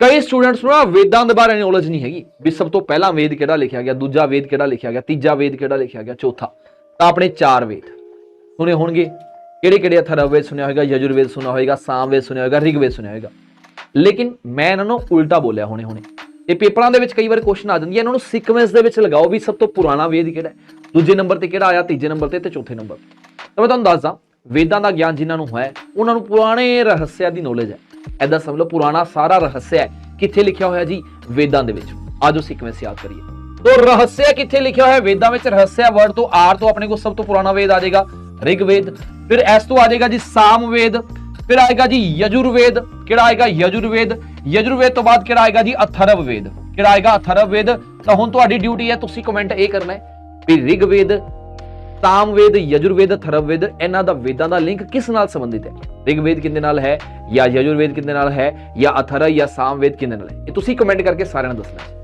ਕਈ ਸਟੂਡੈਂਟਸ ਨੂੰ ਨਾ ਵੇਦਾਂ ਦੇ ਬਾਰੇ ਨੌਲੇਜ ਨਹੀਂ ਹੈਗੀ, ਵੀ ਸਭ ਤੋਂ ਪਹਿਲਾ ਵੇਦ ਕਿਹੜਾ ਲਿਖਿਆ ਗਿਆ, ਦੂਜਾ ਵੇਦ ਕਿਹੜਾ ਲਿਖਿਆ ਗਿਆ, ਤੀਜਾ ਵੇਦ ਕਿਹੜਾ ਲਿਖਿਆ ਗਿਆ, ਚੌਥਾ। ਤਾਂ ਆਪਣੇ ਚਾਰ ਵੇਦ ਸੁਣੇ ਹੋਣਗੇ। ਕਿਹੜੇ ਕਿਹੜੇ ਅਥਰਵਵੇਦ ਸੁਣਿਆ ਹੋਵੇਗਾ ਯਜੁਰਵੇਦ ਸੁਣਿਆ ਹੋਵੇਗਾ ਸਾਮਵੇਦ ਸੁਣਿਆ ਹੋਵੇਗਾ ਰਿਗਵੇਦ ਸੁਣਿਆ ਹੋਵੇਗਾ ਲੇਕਿਨ ਮੈਂ ਇਹਨਾਂ ਨੂੰ ਉਲਟਾ ਬੋਲਿਆ ਹੁਣੇ ਹੁਣੇ। ਇਹ ਪੇਪਰਾਂ ਦੇ ਵਿੱਚ ਕਈ ਵਾਰ ਕੁਐਸਚਨ ਆ ਜਾਂਦੀ ਹੈ ਇਹਨਾਂ ਨੂੰ ਸੀਕੁਐਂਸ ਦੇ ਵਿੱਚ ਲਗਾਓ ਵੀ ਸਭ ਤੋਂ ਪੁਰਾਣਾ ਵੇਦ ਕਿਹੜਾ ਹੈ। ਦੂਜੇ ਨੰਬਰ ਤੇ ਕਿਹੜਾ ਆਇਆ, ਤੀਜੇ ਨੰਬਰ ਤੇ ਤੇ ਚੌਥੇ ਨੰਬਰ ਤਾਂ। ਮੈਂ ਤੁਹਾਨੂੰ ਦੱਸਦਾ, ਵੇਦਾਂ ਦਾ ਗਿਆਨ ਜਿਨ੍ਹਾਂ ਨੂੰ ਹੈ, ਉਹਨਾਂ ਨੂੰ ਪੁਰਾਣੇ ਰਹੱਸਿਆਂ ਦੀ ਨੌਲੇਜ ਹੈ। ਐਦਾਂ ਸਮਝ ਲਓ ਪੁਰਾਣਾ ਸਾਰਾ ਰਹੱਸ ਹੈ, ਕਿੱਥੇ ਲਿਖਿਆ ਹੋਇਆ ਜੀ? ਵੇਦਾਂ ਦੇ ਵਿੱਚ। ਆਜੋ ਸੀਕੁਐਂਸ ਯਾਦ ਕਰੀਏ। ਤੋ ਰਹੱਸਿਆ ਕਿੱਥੇ ਲਿਖਿਆ ਹੋਇਆ? ਵੇਦਾਂ ਵਿੱਚ ਰਹੱਸਿਆ ਵਰਡ ਤੋਂ ਆਰ ਤੋਂ ਆਪਣੇ ਕੋਲ ਸਭ ਤੋਂ ਪੁਰਾਣਾ ਵੇਦ ਆ ਜਾਏਗਾ, ਰਿਗਵੇਦ। ਫਿਰ ਐਸ ਤੋਂ ਆ ਜਾਏਗਾ ਜੀ ਸਾਮਵੇਦ, ਫਿਰ ਆਏਗਾ ਜੀ ਯਜੁਰਵੇਦ। ਕਿਹੜਾ ਆਏਗਾ ਯਜੁਰਵੇਦ। ਯਜੁਰਵੇਦ ਤੋਂ ਬਾਅਦ ਕਿਹੜਾ ਆਏਗਾ ਜੀ? ਅਥਰਵਵੇਦ। ਕਿਹੜਾ ਆਏਗਾ ਅਥਰਵਵੇਦ। ਤਾਂ ਹੁਣ ਤੁਹਾਡੀ ਡਿਊਟੀ ਹੈ, ਤੁਸੀਂ ਕਮੈਂਟ ਇਹ ਕਰਨਾ ਹੈ ਵੀ ਰਿਗਵੇਦ ਸਾਮਵੇਦ, ਯਜੁਰਵੇਦ ਅਥਰਵਵੇਦ ਇਹਨਾਂ ਦਾ ਵੇਦਾਂ ਦਾ ਲਿੰਕ ਕਿਸ ਨਾਲ ਸੰਬੰਧਿਤ ਹੈ? ਰਿਗਵੇਦ ਕਿੰਦੇ ਨਾਲ ਹੈ ਜਾਂ ਯਜੁਰਵੇਦ ਕਿੰਦੇ ਨਾਲ ਹੈ ਜਾਂ ਅਥਰ ਜਾਂ ਸਾਮਵੇਦ ਕਿੰਦੇ ਨਾਲ ਹੈ? ਇਹ ਤੁਸੀਂ ਕਮੈਂਟ ਕਰਕੇ ਸਾਰਿਆਂ ਨੂੰ ਦੱਸਣਾ